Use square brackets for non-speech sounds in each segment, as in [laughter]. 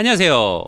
안녕하세요.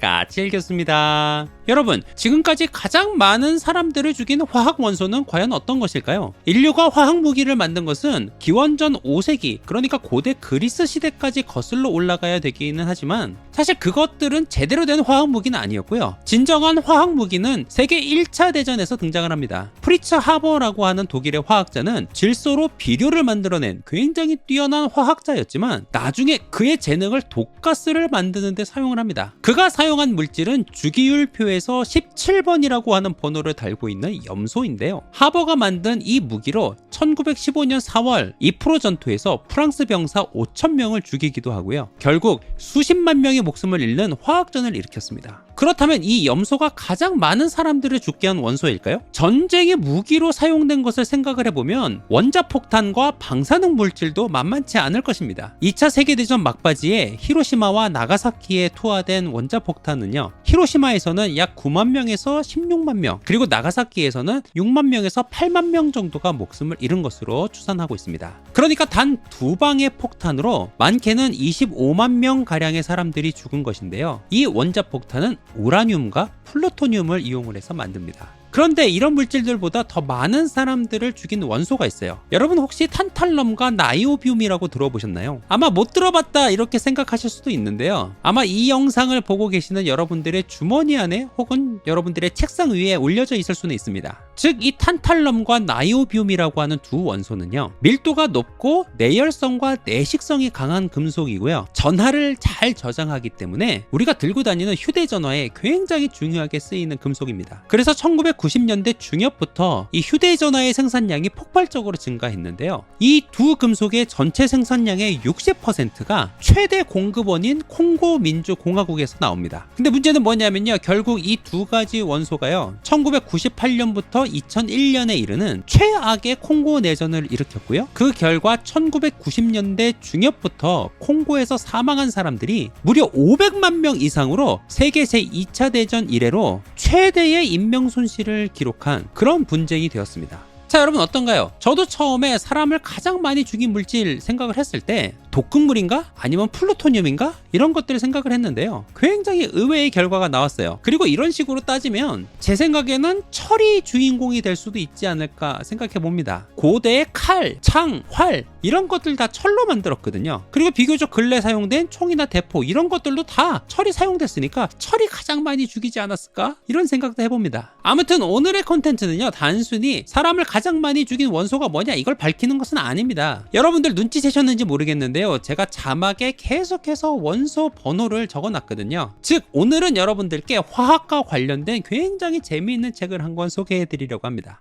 까칠교수입니다. 여러분, 지금까지 가장 많은 사람들을 죽인 화학 원소는 과연 어떤 것일까요? 인류가 화학 무기를 만든 것은 기원전 5세기, 그러니까 고대 그리스 시대까지 거슬러 올라가야 되기는 하지만 사실 그것들은 제대로 된 화학 무기는 아니었고요. 진정한 화학 무기는 세계 1차 대전에서 등장을 합니다. 프리츠 하버라고 하는 독일의 화학자는 질소로 비료를 만들어낸 굉장히 뛰어난 화학자였지만 나중에 그의 재능을 독가스를 만드는 데 사용을 합니다. 그가 사용한 물질은 주기율표에 서 17번이라고 하는 번호를 달고 있는 염소인데요. 하버가 만든 이 무기로 1915년 4월 이프로 전투에서 프랑스 병사 5천명을 죽이기도 하고요. 결국 수십만 명의 목숨을 잃는 화학전을 일으켰습니다. 그렇다면 이 염소가 가장 많은 사람들을 죽게 한 원소일까요? 전쟁의 무기로 사용된 것을 생각을 해보면 원자폭탄과 방사능 물질도 만만치 않을 것입니다. 2차 세계대전 막바지에 히로시마와 나가사키에 투하된 원자폭탄은요. 히로시마에서는 약 9만 명에서 16만 명, 그리고 나가사키에서는 6만 명에서 8만 명 정도가 목숨을 잃은 것으로 추산하고 있습니다. 그러니까 단 두 방의 폭탄으로 많게는 25만 명 가량의 사람들이 죽은 것인데요. 이 원자폭탄은 우라늄과 플루토늄을 이용을 해서 만듭니다. 그런데 이런 물질들보다 더 많은 사람들을 죽인 원소가 있어요. 여러분 혹시 탄탈럼과 나이오비움이라고 들어보셨나요? 아마 못 들어봤다 이렇게 생각하실 수도 있는데요. 아마 이 영상을 보고 계시는 여러분들의 주머니 안에 혹은 여러분들의 책상 위에 올려져 있을 수는 있습니다. 즉 이 탄탈럼과 나이오비움이라고 하는 두 원소는요. 밀도가 높고 내열성과 내식성이 강한 금속이고요. 전하를 잘 저장하기 때문에 우리가 들고 다니는 휴대전화에 굉장히 중요하게 쓰이는 금속입니다. 그래서 1990년대 중엽부터 이 휴대전화의 생산량이 폭발적으로 증가했는데요. 이 두 금속의 전체 생산량의 60%가 최대 공급원인 콩고 민주공화국에서 나옵니다. 근데 문제는 뭐냐면요. 결국 이 두 가지 원소가요. 1998년부터 2001년에 이르는 최악의 콩고 내전을 일으켰고요. 그 결과 1990년대 중엽부터 콩고에서 사망한 사람들이 무려 500만 명 이상으로 세계 제2차 대전 이래로 최대의 인명 손실을 기록한 그런 분쟁이 되었습니다. 자, 여러분 어떤가요? 저도 처음에 사람을 가장 많이 죽인 물질 생각을 했을 때 독극물인가? 아니면 플루토늄인가? 이런 것들을 생각을 했는데요. 굉장히 의외의 결과가 나왔어요. 그리고 이런 식으로 따지면 제 생각에는 철이 주인공이 될 수도 있지 않을까 생각해 봅니다. 고대의 칼, 창, 활 이런 것들 다 철로 만들었거든요. 그리고 비교적 근래 사용된 총이나 대포 이런 것들도 다 철이 사용됐으니까 철이 가장 많이 죽이지 않았을까? 이런 생각도 해봅니다. 아무튼 오늘의 콘텐츠는요. 단순히 사람을 가장 많이 죽인 원소가 뭐냐 이걸 밝히는 것은 아닙니다. 여러분들 눈치채셨는지 모르겠는데요. 제가 자막에 계속해서 원소 번호를 적어 놨거든요. 즉 오늘은 여러분들께 화학과 관련된 굉장히 재미있는 책을 한 권 소개해 드리려고 합니다.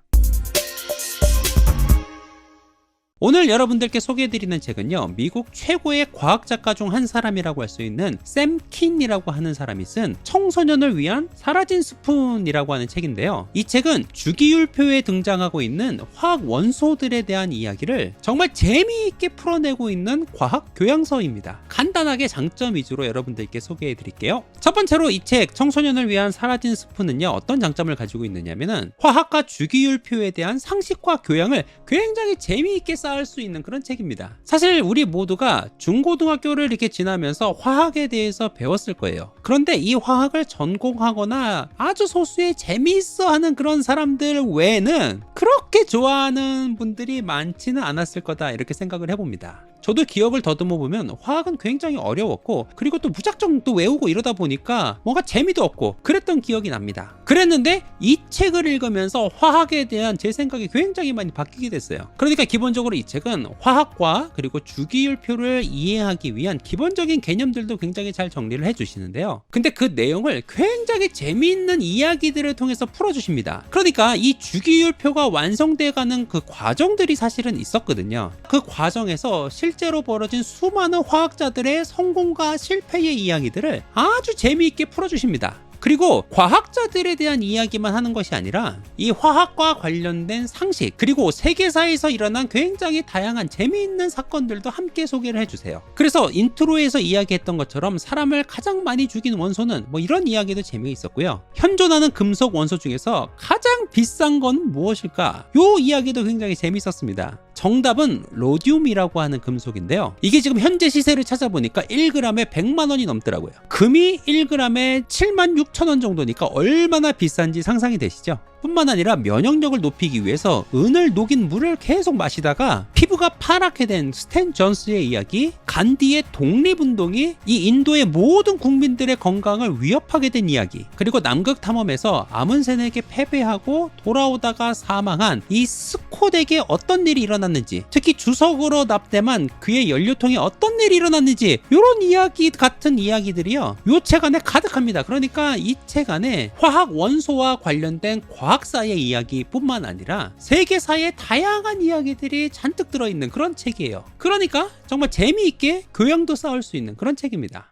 오늘 여러분들께 소개해드리는 책은요, 미국 최고의 과학작가 중 한 사람이라고 할 수 있는 샘 킨이라고 하는 사람이 쓴 청소년을 위한 사라진 스푼이라고 하는 책인데요. 이 책은 주기율표에 등장하고 있는 화학 원소들에 대한 이야기를 정말 재미있게 풀어내고 있는 과학 교양서입니다. 간단하게 장점 위주로 여러분들께 소개해드릴게요. 첫 번째로 이 책 청소년을 위한 사라진 스푼은요, 어떤 장점을 가지고 있느냐면은 화학과 주기율표에 대한 상식과 교양을 굉장히 재미있게 쌓 쌓을 수 있는 그런 책입니다. 사실 우리 모두가 중고등학교를 이렇게 지나면서 화학에 대해서 배웠을 거예요. 그런데 이 화학을 전공하거나 아주 소수의 재미있어 하는 그런 사람들 외에는 그렇게 좋아하는 분들이 많지는 않았을 거다 이렇게 생각을 해봅니다. 저도 기억을 더듬어 보면 화학은 굉장히 어려웠고 그리고 또 무작정 또 외우고 이러다 보니까 뭔가 재미도 없고 그랬던 기억이 납니다. 그랬는데 이 책을 읽으면서 화학에 대한 제 생각이 굉장히 많이 바뀌게 됐어요. 그러니까 기본적으로 이 책은 화학과 그리고 주기율표를 이해하기 위한 기본적인 개념들도 굉장히 잘 정리를 해주시는데요. 근데 그 내용을 굉장히 재미있는 이야기들을 통해서 풀어주십니다. 그러니까 이 주기율표가 완성돼가는 그 과정들이 사실은 있었거든요. 그 과정에서 실 실제로 벌어진 수많은 화학자들의 성공과 실패의 이야기들을 아주 재미있게 풀어주십니다. 그리고 과학자들에 대한 이야기만 하는 것이 아니라 이 화학과 관련된 상식 그리고 세계사에서 일어난 굉장히 다양한 재미있는 사건들도 함께 소개를 해주세요. 그래서 인트로에서 이야기했던 것처럼 사람을 가장 많이 죽인 원소는 뭐 이런 이야기도 재미있었고요. 현존하는 금속 원소 중에서 가장 비싼 건 무엇일까? 요 이야기도 굉장히 재미있었습니다. 정답은 로디움이라고 하는 금속인데요. 이게 지금 현재 시세를 찾아보니까 1g에 100만 원이 넘더라고요. 금이 1g에 7만 6천 원 정도니까 얼마나 비싼지 상상이 되시죠? 뿐만 아니라 면역력을 높이기 위해서 은을 녹인 물을 계속 마시다가 피부가 파랗게 된 스탠 존스의 이야기, 간디의 독립운동이 이 인도의 모든 국민들의 건강을 위협하게 된 이야기, 그리고 남극 탐험에서 아문센에게 패배하고 돌아오다가 사망한 이 스콧에게 어떤 일이 일어났는지, 특히 주석으로 납땜한 그의 연료통에 어떤 일이 일어났는지 이런 이야기 같은 이야기들이요. 요책 안에 가득합니다. 그러니까 이 책 안에 화학 원소와 관련된 과 학사의 이야기뿐만 아니라 세계사의 다양한 이야기들이 잔뜩 들어있는 그런 책이에요. 그러니까 정말 재미있게 교양도 쌓을 수 있는 그런 책입니다.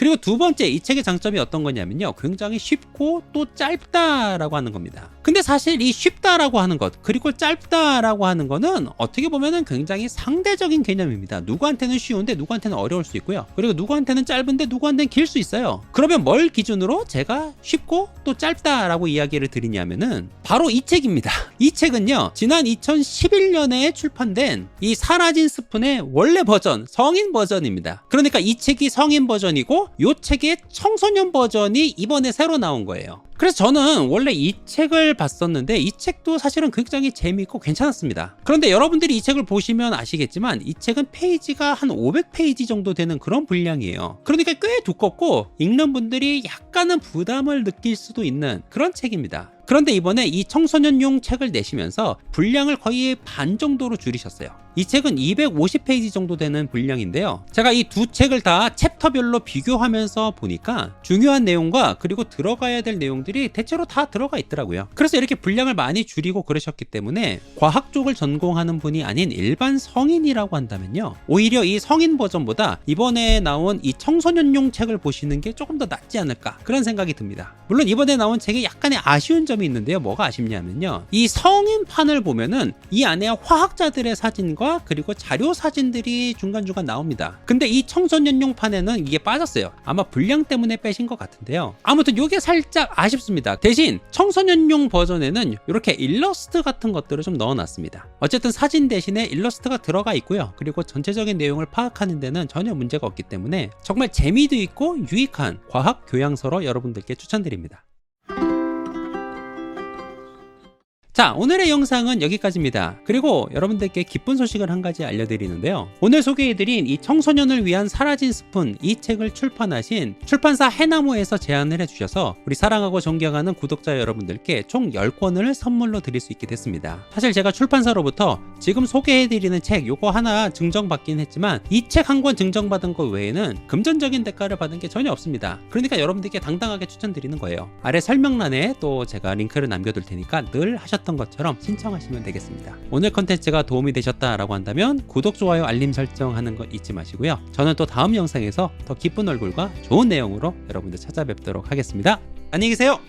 그리고 두 번째 이 책의 장점이 어떤 거냐면요. 굉장히 쉽고 또 짧다라고 하는 겁니다. 근데 사실 이 쉽다라고 하는 것, 그리고 짧다라고 하는 거는 어떻게 보면은 굉장히 상대적인 개념입니다. 누구한테는 쉬운데 누구한테는 어려울 수 있고요. 그리고 누구한테는 짧은데 누구한테는 길 수 있어요. 그러면 뭘 기준으로 제가 쉽고 또 짧다라고 이야기를 드리냐면은 바로 이 책입니다. [laughs] 이 책은요. 지난 2011년에 출판된 이 사라진 스푼의 원래 버전, 성인 버전입니다. 그러니까 이 책이 성인 버전이고 이 책의 청소년 버전이 이번에 새로 나온 거예요. 그래서 저는 원래 이 책을 봤었는데 이 책도 사실은 굉장히 재미있고 괜찮았습니다. 그런데 여러분들이 이 책을 보시면 아시겠지만 이 책은 페이지가 한 500페이지 정도 되는 그런 분량이에요. 그러니까 꽤 두껍고 읽는 분들이 약간은 부담을 느낄 수도 있는 그런 책입니다. 그런데 이번에 이 청소년용 책을 내시면서 분량을 거의 반 정도로 줄이셨어요. 이 책은 250페이지 정도 되는 분량인데요. 제가 이 두 책을 다 챕터별로 비교하면서 보니까 중요한 내용과 그리고 들어가야 될 내용들이 대체로 다 들어가 있더라고요. 그래서 이렇게 분량을 많이 줄이고 그러셨기 때문에 과학 쪽을 전공하는 분이 아닌 일반 성인이라고 한다면요. 오히려 이 성인 버전보다 이번에 나온 이 청소년용 책을 보시는 게 조금 더 낫지 않을까 그런 생각이 듭니다. 물론 이번에 나온 책에 약간의 아쉬운 점이 있는데요. 뭐가 아쉽냐면요. 이 성인판을 보면은 이 안에 화학자들의 사진과 그리고 자료 사진들이 중간중간 나옵니다. 근데 이 청소년용 판에는 이게 빠졌어요. 아마 분량 때문에 빼신 것 같은데요. 아무튼 이게 살짝 아쉽습니다. 대신 청소년용 버전에는 이렇게 일러스트 같은 것들을 좀 넣어놨습니다. 어쨌든 사진 대신에 일러스트가 들어가 있고요. 그리고 전체적인 내용을 파악하는 데는 전혀 문제가 없기 때문에 정말 재미도 있고 유익한 과학 교양서로 여러분들께 추천드립니다. 자, 오늘의 영상은 여기까지입니다. 그리고 여러분들께 기쁜 소식을 한 가지 알려드리는데요. 오늘 소개해드린 이 청소년을 위한 사라진 스푼 이 책을 출판하신 출판사 해나무에서 제안을 해주셔서 우리 사랑하고 존경하는 구독자 여러분들께 총 10권을 선물로 드릴 수 있게 됐습니다. 사실 제가 출판사로부터 지금 소개해드리는 책 요거 하나 증정받긴 했지만 이 책 한 권 증정받은 것 외에는 금전적인 대가를 받은 게 전혀 없습니다. 그러니까 여러분들께 당당하게 추천드리는 거예요. 아래 설명란에 또 제가 링크를 남겨둘 테니까 늘 하셨 던 것처럼 신청하시면 되겠습니다. 오늘 컨텐츠가 도움이 되셨다라고 한다면 구독, 좋아요, 알림 설정하는 거 잊지 마시고요. 저는 또 다음 영상에서 더 기쁜 얼굴과 좋은 내용으로 여러분들 찾아뵙도록 하겠습니다. 안녕히 계세요.